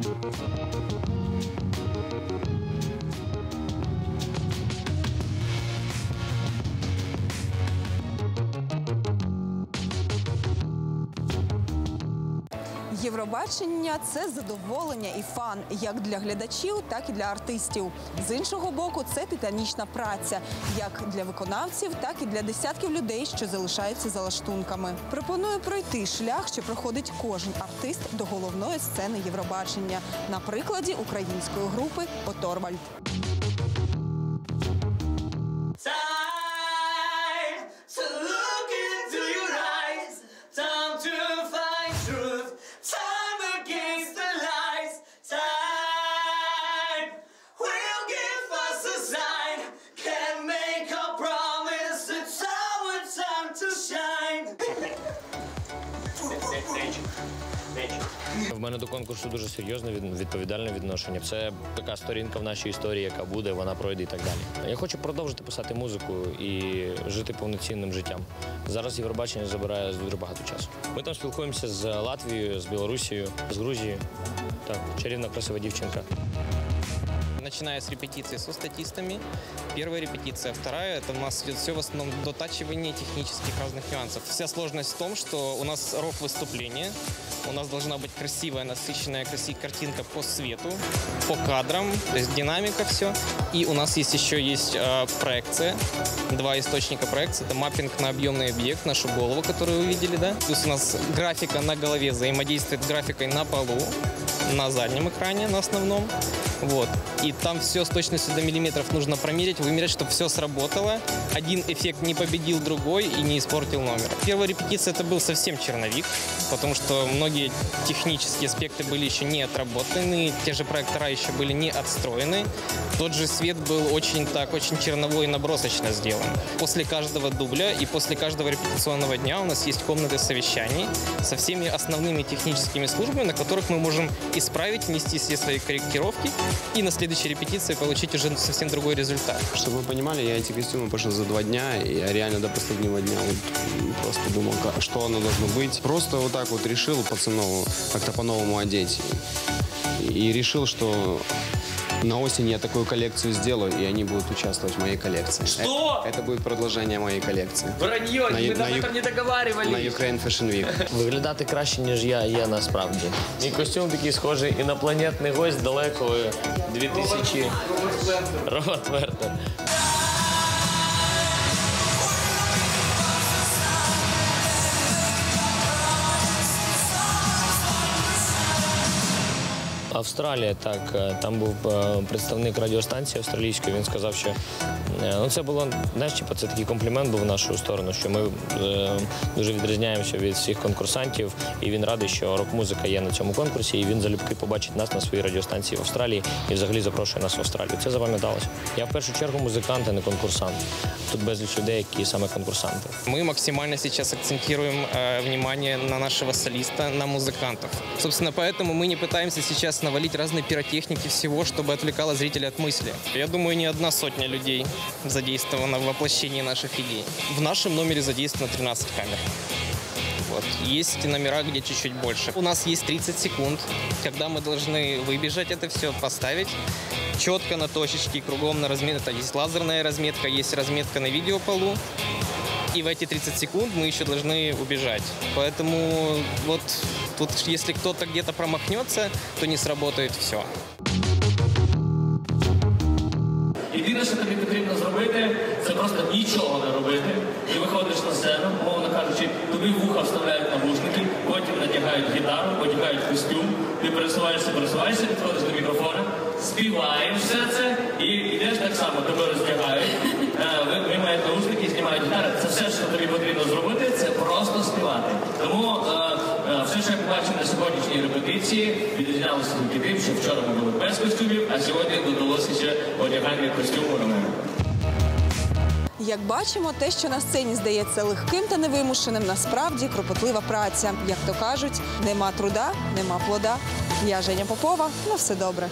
Thank you. Євробачення це задоволення і фан як для глядачів, так і для артистів. З іншого боку, це титанічна праця, як для виконавців, так і для десятків людей, що залишаються за лаштунками. Пропоную пройти шлях, що проходить кожен артист до головної сцени Євробачення на прикладі української групи Оторвальд. В мене до конкурсу дуже серйозне від- відповідальне відношення. Це така сторінка в нашій історії, яка буде, вона пройде і так далі. Я хочу продовжити писати музику і жити повноцінним життям. Зараз Євробачення забирає дуже багато часу. Ми там спілкуємося з Латвією, з Білорусією, з Грузією. Так, чарівна красива дівчинка. Начиная с репетиции со статистами. Первая репетиция. Вторая, это у нас все в основном дотачивание технических разных нюансов. Вся сложность в том, что у нас рок-выступление. У нас должна быть красивая, насыщенная красивая картинка по свету, по кадрам, то есть динамика все. И у нас есть еще есть э, проекция, два источника проекции. Это маппинг на объемный объект, нашу голову, которую вы видели, да. Плюс у нас графика на голове взаимодействует с графикой на полу, на заднем экране, на основном. Вот. И там все с точностью до миллиметров нужно промерить, вымерять, чтобы все сработало. Один эффект не победил другой и не испортил номер. Первая репетиция это был совсем черновик, потому что многие технические аспекты были еще не отработаны, те же проектора еще были не отстроены. Тот же свет был очень так, очень черновой и набросочно сделан. После каждого дубля и после каждого репетиционного дня у нас есть комнаты совещаний со всеми основными техническими службами, на которых мы можем исправить, внести все свои корректировки и на следующей репетиции получить уже совсем другой результат. Чтобы вы понимали, я эти костюмы пошел за два дня, и я реально до последнего дня вот м, просто думал, как- что оно должно быть. Просто вот так вот решил пацанов как-то по-новому одеть. И решил, что на осень я такую коллекцию сделаю, и они будут участвовать в моей коллекции. Что? Это, это будет продолжение моей коллекции. Вранье, На мы ю- даже на ю- там не договаривались. На Ukraine Fashion Week. Виглядати краще, ніж я є насправді. Мій костюм такий схожий інопланетний гость далекої 2000 Робот Вертер. Австралія, так е, там був е, представник радіостанції австралійської. Він сказав, що е, ну це було знаєш, типу, це такий комплімент був в нашу сторону, що ми е, дуже відрізняємося від всіх конкурсантів, і він радий, що рок-музика є на цьому конкурсі, і він залюбки побачить нас на своїй радіостанції в Австралії і взагалі запрошує нас в Австралію. Це запам'яталося. Я в першу чергу музикант, а не конкурсант. Тут безліч людей, які саме конкурсанти. Мы максимально сейчас акцентируем э, внимание на нашего солиста, на музыкантов. Собственно, поэтому мы не пытаемся сейчас навалить разные пиротехники всего, чтобы отвлекало зрителя от мысли. Я думаю, не одна сотня людей задействована в воплощении наших идей. В нашем номере задействовано 13 камер. Вот. Есть номера, где чуть-чуть больше. У нас есть 30 секунд, когда мы должны выбежать это все, поставить четко на точечки, кругом на разметка. Есть лазерная разметка, есть разметка на видеополу. И в эти 30 секунд мы еще должны убежать. Поэтому вот тут, если кто-то где-то промахнется, то не сработает все. Єдине, зробити, це просто нічого не робити. Ти виходиш на сцену, мовно кажучи, тобі вуха вставляють навушники, потім надягають гітару, одягають костюм, ти пересуваєшся, пересуваєшся, підходиш до мікрофона, співаєш все це і йдеш так само, тебе роздягають, е, ви- виймають навушники, знімають гітару. Це все, що тобі потрібно зробити, це просто співати. Тому е, е, все, що я побачив на сьогоднішній репетиції, відрізнялося тільки тим, що вчора ми були без костюмів, а сьогодні додалося ще одягання костюму мене. Як бачимо, те, що на сцені здається легким та невимушеним, насправді кропотлива праця. Як то кажуть, нема труда, нема плода. Я Женя Попова. На все добре.